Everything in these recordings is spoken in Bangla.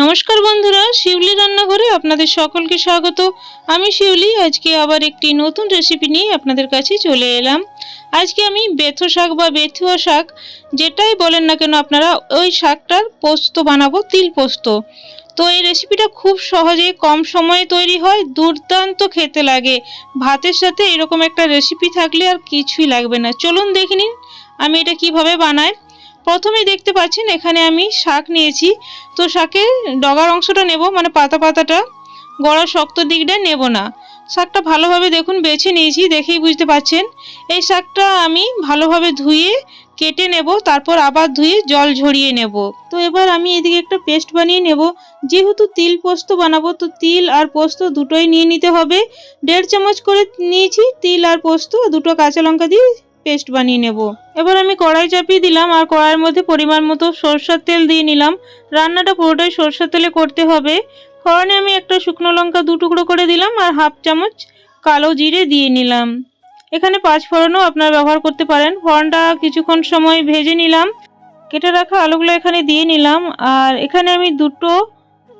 নমস্কার বন্ধুরা, শিউলি রান্নাঘরে আপনাদের সকলকে স্বাগত। আমি শিউলি, আজকে আবার একটি নতুন রেসিপি নিয়ে আপনাদের কাছে চলে এলাম। আজকে আমি বেথো শাক বা বেথুয়া শাক, যেটাই বলেন না কেন আপনারা, ওই শাকটার পোস্ত বানাবো, তিল পোস্ত। তো এই রেসিপিটা খুব সহজে কম সময়ে তৈরি হয়, দুর্দান্ত খেতে লাগে। ভাতের সাথে এরকম একটা রেসিপি থাকলে আর কিছুই লাগবে না। চলুন দেখে নিন, আমি এটা কীভাবে বানাই। প্রথমেই দেখতে পাচ্ছেন এখানে আমি শাক নিয়েছি। তো শাকের ডগার অংশটা নেব মানে পাতা পাতাটা। গড়া শক্ত দিকটা নেব না। শাকটা ভালোভাবে দেখুন, বেছে নিয়েছি, দেখেই বুঝতে পাচ্ছেন। এই শাকটা আমি ভালোভাবে ধুয়ে কেটে নেব, তারপর আবার ধুয়ে জল ঝরিয়ে নেব। তো এবার আমি এদিকে একটা পেস্ট বানিয়ে নেব। যেহেতু তিল পোস্ত বানাবো, তো তিল আর পোস্ত দুটোই নিয়ে নিতে হবে। দেড় চামচ করে নিয়েছি তিল আর পোস্ত, দুটো কাঁচা লঙ্কা দিয়ে পেস্ট বানিয়ে নেব। এবার আমি কড়াই চাপিয়ে দিলাম আর কড়াইয়ের মধ্যে পরিমাণ মতো সরষের তেল দিয়ে নিলাম। রান্নাটা পুরোটাই সরষের তেলে করতে হবে। ফোড়নে আমি একটা শুকনো লঙ্কা দু টুকরো করে দিলাম আর হাফ চামচ কালো জিরে দিয়ে নিলাম। এখানে পাঁচ ফোড়নও আপনারা ব্যবহার করতে পারেন। ফোড়নটা কিছুক্ষণ সময় ভেজে নিলাম। কেটে রাখা আলুগুলো এখানে দিয়ে নিলাম। আর এখানে আমি দুটো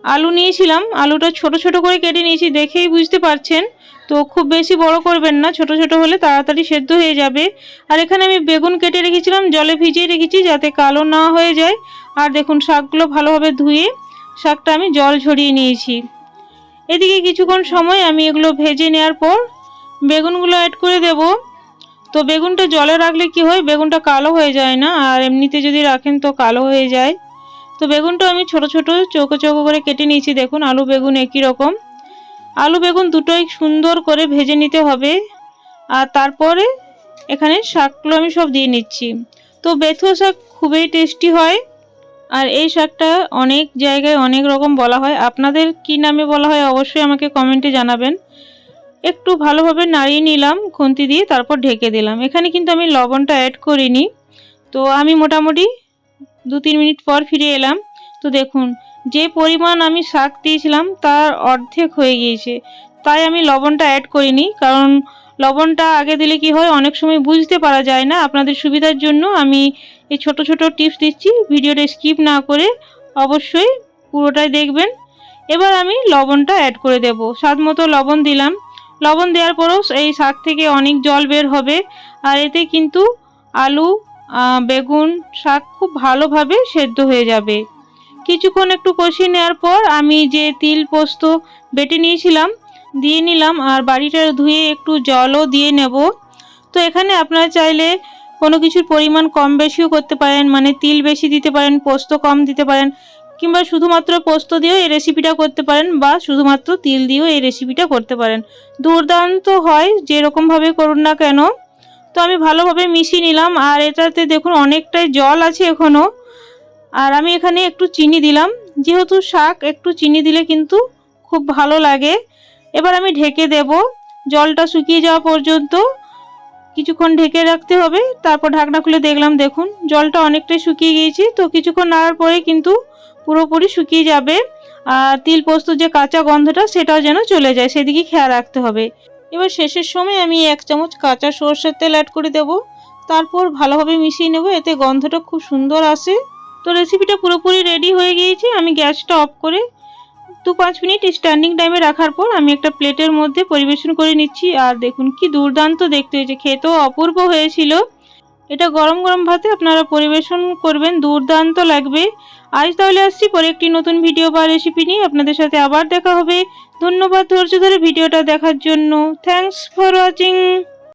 আলু নিয়েছিলাম, আলুটা ছোট ছোট করে কেটে নিয়েছি, দেখেই বুঝতে পারছেন। তো খুব বেশি বড় করবেন না, ছোট ছোট হলে তাড়াতাড়ি সেদ্ধ হয়ে যাবে। আর এখানে আমি বেগুন কেটে রেখেছিলাম, জলে ভিজিয়ে রেখেছি যাতে কালো না হয়ে যায়। আর দেখুন, শাকগুলো ভালোভাবে ধুয়ে শাকটা আমি জল ঝরিয়ে নিয়েছি। এদিকে কিছুক্ষণ সময় আমি এগুলো ভেজে নেওয়ার পর বেগুনগুলো অ্যাড করে দেব। তো বেগুনটা জলে রাখলে কি হয়, বেগুনটা কালো হয়ে যায় না। আর এমনিতে যদি রাখেন তো কালো হয়ে যায়। তো বেগুনটা আমি ছোট ছোট চৌকো চৌকো করে কেটে নিয়েছি, দেখুন, আলু বেগুন একই রকম। আলু বেগুন দুটোই সুন্দর করে ভেজে নিতে হবে। আর তারপরে এখানে শাকগুলো আমি সব দিয়ে নিচ্ছি। তো বেথুয়া শাক খুবই টেস্টি হয়, আর এই শাকটা অনেক জায়গায় অনেক রকম বলা হয়। আপনাদের কি নামে বলা হয় অবশ্যই আমাকে কমেন্টে জানাবেন। একটু ভালোভাবে নাড়িয়ে নিলাম, খুন্তি দিয়ে তারপর ঢেকে দিলাম। এখানে কিন্তু আমি লবণটা অ্যাড করিনি। তো আমি মোটামুটি দু তিন মিনিট পর ফিরে এলাম। তো দেখুন, যে পরিমাণ আমি শাক দিয়েছিলাম তার অর্ধেক হয়ে গিয়েছে। তাই আমি লবণটা অ্যাড করিনি, কারণ লবণটা আগে দিলে কি হয়, অনেক সময় বুঝতে পারা যায় না। আপনাদের সুবিধার জন্য আমি এই ছোট ছোট টিপস দিচ্ছি। ভিডিওটা স্কিপ না করে অবশ্যই পুরোটাই দেখবেন। এবার আমি লবণটা অ্যাড করে দেব। স্বাদ মতো লবণ দিলাম। লবণ দেওয়ার পরও এই শাক থেকে অনেক জল বের হবে। আর এতে কিন্তু আলু বেগুন শাক খুব ভালোভাবে সেদ্ধ হয়ে যাবে। কিছুক্ষণ একটু কষিয়ে নেওয়ার পর আমি যে তিল পোস্ত বেটে নিয়েছিলাম, দিয়ে নিলাম আর বাড়িটা ধুয়ে একটু জলও দিয়ে নেব। তো এখানে আপনারা চাইলে কোনো কিছুর পরিমাণ কম বেশিও করতে পারেন মানে তিল বেশি দিতে পারেন, পোস্ত কম দিতে পারেন, কিংবা শুধুমাত্র পোস্ত দিয়েও এই রেসিপিটা করতে পারেন বা শুধুমাত্র তিল দিয়েও এই রেসিপিটা করতে পারেন। দুর্দান্ত হয়, যেরকমভাবে করুন না কেন। তো আমি ভালোভাবে মিশিয়ে নিলাম, আর এটাতে দেখুন অনেকটাই জল আছে এখনও আর আমি এখানে একটু চিনি দিলাম, যেহেতু শাক, একটু চিনি দিলে কিন্তু খুব ভালো লাগে। এবার আমি ঢেকে দেব, জলটা শুকিয়ে যাওয়া পর্যন্ত। কিছুক্ষণ ঢেকে রাখতে হবে, তারপর ঢাকনা খুলে দেখলাম, দেখুন জলটা অনেকটাই শুকিয়ে গিয়েছে। তো কিছুক্ষণ নাড়ার পরে কিন্তু পুরোপুরি শুকিয়ে যাবে, আর তিল পোস্ত যে কাঁচা গন্ধটা, সেটাও যেন চলে যায়, সেদিকে খেয়াল রাখতে হবে। এবার শেষের সময় আমি এক চামচ কাঁচা সর্ষের তেল অ্যাড করে দেব। তারপর ভালোভাবে মিশিয়ে নেব, এতে গন্ধটা খুব সুন্দর আসে। তো রেসিপিটা পুরোপুরি রেডি হয়ে গিয়েছে, আমি গ্যাসটা অফ করে দু পাঁচ মিনিট স্ট্যান্ডিং টাইমে রাখার পর আমি একটা প্লেটের মধ্যে পরিবেশন করে নিচ্ছি। আর দেখুন কি দুর্দান্ত দেখতে হয়েছে, খেতেও অপূর্ব হয়েছিল। এটা গরম গরম ভাতে আপনারা পরিবেশন করবেন, দুর্দান্ত লাগবে। আজ তাহলে আসছি, পরে একটি নতুন ভিডিও বা রেসিপি নিয়ে আপনাদের সাথে আবার দেখা হবে। ধন্যবাদ ধৈর্য ধরে ভিডিওটা দেখার জন্য। Thanks for watching